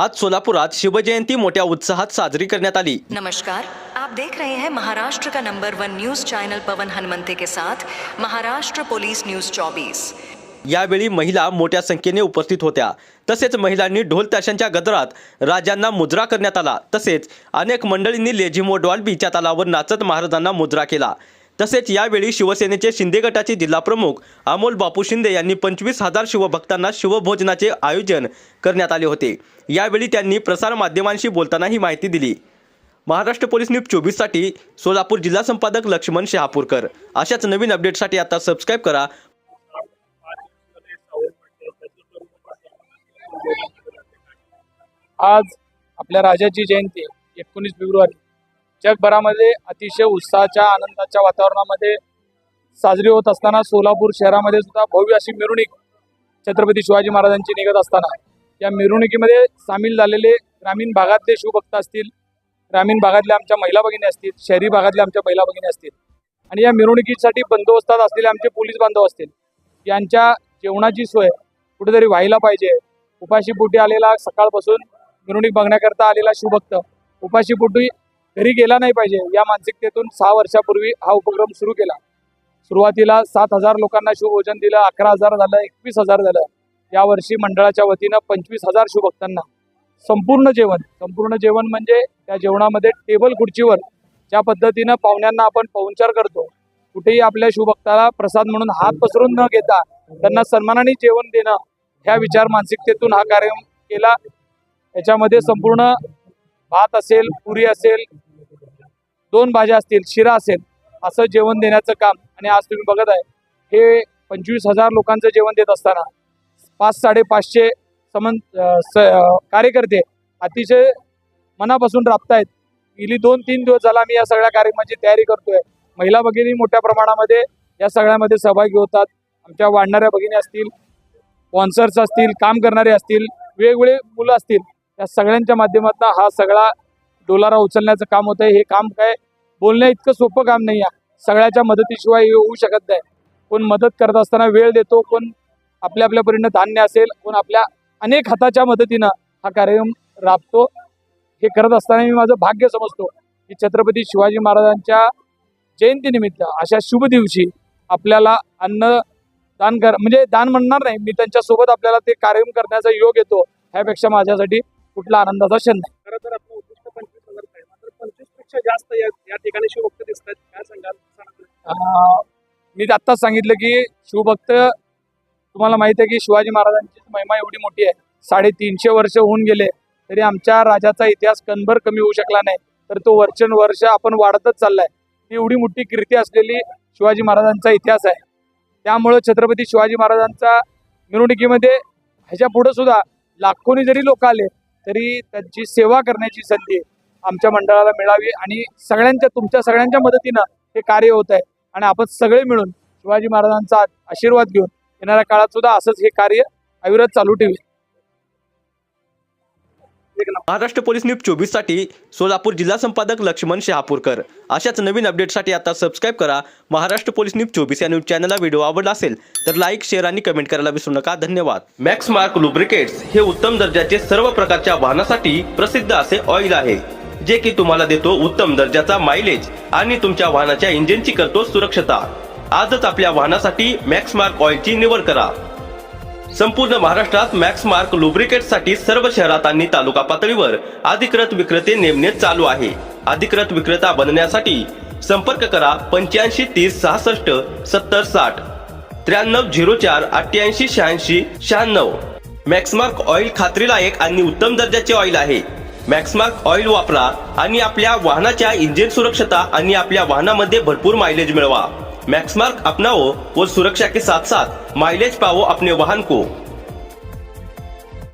आज सोलापुरात शिवजयंती मोठ्या उत्साहात साजरी करण्यात आली. नमस्कार. आप देख रहे हैं महाराष्ट्र का number one news channel Pavan Hanumante के साथ महाराष्ट्र पुलिस न्यूज 24 यावेळी महिला मोठ्या संख्येने उपस्थित होत्या. तसेच महिलांनी ढोल ताशांच्या गजरात राजांना मुजरा करण्यात आला. तसेच अनेक मंडळींनी लेझिमो डॉल्बीच्या तालावर नाचत महाराजांना मुजरा केला. तसेच यावेळी शिवसेनेचे शिंदे गटाचे जिल्हाप्रमुख अमोल बापू शिंदे यांनी पंचवीस हजार शिवभक्तांना शिवभोजनाचे आयोजन करण्यात आले होते. यावेळी त्यांनी प्रसारमाध्यमांशी बोलताना ही माहिती दिली. महाराष्ट्र पोलीस न्यूज चोवीससाठी सोलापूर जिल्हा संपादक लक्ष्मण शहापूरकर. अशाच नवीन अपडेटसाठी आता सबस्क्राईब करा. आज आपल्या राजाची जयंती एकोणीस फेब्रुवारी. जगभरामध्ये अतिशय उत्साहाच्या आनंदाच्या वातावरणामध्ये साजरी होत असताना सोलापूर शहरामध्ये सुद्धा भव्य अशी मिरवणूक छत्रपती शिवाजी महाराजांची निघत असताना. या मिरवणुकीमध्ये सामील झालेले ग्रामीण भागातले शिवभक्त असतील ग्रामीण भागातल्या आमच्या महिला भगिनी असतील शहरी भागातल्या आमच्या महिला भगिनी असतील आणि या मिरवणुकीसाठी बंदोबस्तात असलेले आमचे पोलीस बांधव असतील यांच्या जेवणाची सोय कुठेतरी व्हायला पाहिजे. उपाशीपोटी आलेला सकाळपासून मिरवणूक बघण्याकरता आलेला शिवभक्त उपाशीपोटी घरी गेला नाही पाहिजे. या मानसिकतेतून सहा वर्षापूर्वी हा उपक्रम सुरू केला. सुरुवातीला सात हजार लोकांना शिवभोजन दिलं अकरा हजार झालं एकवीस हजार झालं. यावर्षी मंडळाच्या वतीनं पंचवीस हजार शिवभक्तांना संपूर्ण जेवण संपूर्ण जेवण म्हणजे त्या जेवणामध्ये टेबल खुर्चीवर ज्या पद्धतीनं पाहुण्यांना आपण पाहुणचार करतो कुठेही आपल्या शिवभक्ताला प्रसाद म्हणून हात पसरून न घेता त्यांना सन्मानाने जेवण देणं ह्या विचार मानसिकतेतून हा कार्यक्रम केला. याच्यामध्ये संपूर्ण भात असेल पुरी असेल दोन भाज्या असतील शिरा असेल असं जेवण देण्याचं काम आणि आज तुम्ही बघत आहे हे पंचवीस हजार लोकांचं जेवण देत असताना पाच साडेपाचशे समन स- कार्यकर्ते अतिशय मनापासून राबतायत. गेली दोन तीन दिवस झाला मी या सगळ्या कार्यक्रमाची तयारी करतोय. महिला भगिनी मोठ्या प्रमाणामध्ये या सगळ्यामध्ये सहभागी होतात. आमच्या वाढणाऱ्या भगिनी असतील स्पॉन्सर्स असतील काम करणारे असतील वेगवेगळे मुलं असतील या सगळ्यांच्या माध्यमातून हा सगळा डोलारा उचलण्याचं काम होतं हे काम काय? बोलण्या इतकं सोपं काम नाही आहे सगळ्याच्या मदतीशिवाय हे होऊ शकत नाही. कोण मदत करत असताना वेळ देतो कोण आपल्या आपल्या परीनं धान्य असेल कोण आपल्या अनेक हाताच्या मदतीनं हा कार्यक्रम राबतो. हे करत असताना मी माझं भाग्य समजतो की छत्रपती शिवाजी महाराजांच्या जयंतीनिमित्त अशा शुभ दिवशी आपल्याला अन्न दान कर म्हणजे दान म्हणणार नाही मी त्यांच्यासोबत आपल्याला ते कार्यक्रम करण्याचा योग येतो ह्यापेक्षा माझ्यासाठी कुठला आनंदाचा क्षण नाही. खरं तर पेक्षा जास्त या ठिकाणी शिवभक्त दिसत आहेत काय सांगाल? मी आत्ताच सांगितलं की शिवभक्त तुम्हाला माहिती आहे की शिवाजी महाराजांची महिमा एवढी मोठी आहे. साडेतीनशे वर्ष होऊन गेले तरी आमच्या राजाचा इतिहास कणभर कमी होऊ शकला नाही. तर तो वर्षानुवर्ष आपण वाढतच चाललाय. ती एवढी मोठी कीर्ती असलेली शिवाजी महाराजांचा इतिहास आहे. त्यामुळं छत्रपती शिवाजी महाराजांचा मिरवणुकीमध्ये ह्याच्या पुढे सुद्धा लाखोनी जरी लोक आले तरी त्यांची सेवा करण्याची संधी आमच्या मंडळाला मिळावी आणि सगळ्यांच्या तुमच्या सगळ्यांच्या मदतीनं हे कार्य होत आहे. आणि आपण सगळे मिळून शिवाजी महाराजांचा आशीर्वाद घेऊन येणाऱ्या काळात सुद्धा असंच हे कार्य अविरत चालू ठेवी महाराष्ट्र पोलीस न्यूज चोवीससाठी सोलापूर जिल्हा संपादक लक्ष्मण शहापूरकर. अशाच नवीन अपडेटसाठी आता सबस्क्राईब करा. महाराष्ट्र पोलीस न्यूज चोवीस या न्यूज चॅनलला व्हिडिओ आवडला असेल तर लाईक शेअर आणि कमेंट करायला विसरू नका. धन्यवाद. मॅक्स मार्क लुब्रिकेट्स हे उत्तम दर्जाचे सर्व प्रकारच्या वाहनासाठी प्रसिद्ध असे ऑइल आहे. जे की तुम्हाला देतो उत्तम दर्जाचा मायलेज आणि तुमच्या वाहनाच्या इंजिनची करतो सुरक्षता. आजच आपल्या वाहनासाठी मॅक्स मार्क ऑइलची निवड करा. संपूर्ण महाराष्ट्रात मॅक्स मार्क लुब्रिकेटसाठी सर्व शहरात आणि तालुका पातळीवर अधिकृत विक्रेते नेमणे चालू आहे. अधिकृत विक्रेता बनण्यासाठी संपर्क करा पंच्याऐंशी तीस सहासष्ट सत्तर साठ त्र्याण्णव झिरो चार अठ्ठ्याऐंशी शहाऐंशी शहाण्णव. मॅक्समार्क ऑइल खात्रीलायक आणि उत्तम दर्जाचे ऑइल आहे. मॅक्समार्क ऑइल वापरा आणि आपल्या वाहनाच्या इंजिन सुरक्षता आणि आपल्या वाहनामध्ये भरपूर मायलेज मिळवा. मैक्समार्क अपनाओ और सुरक्षा के साथ साथ माइलेज पाओ अपने वाहन को.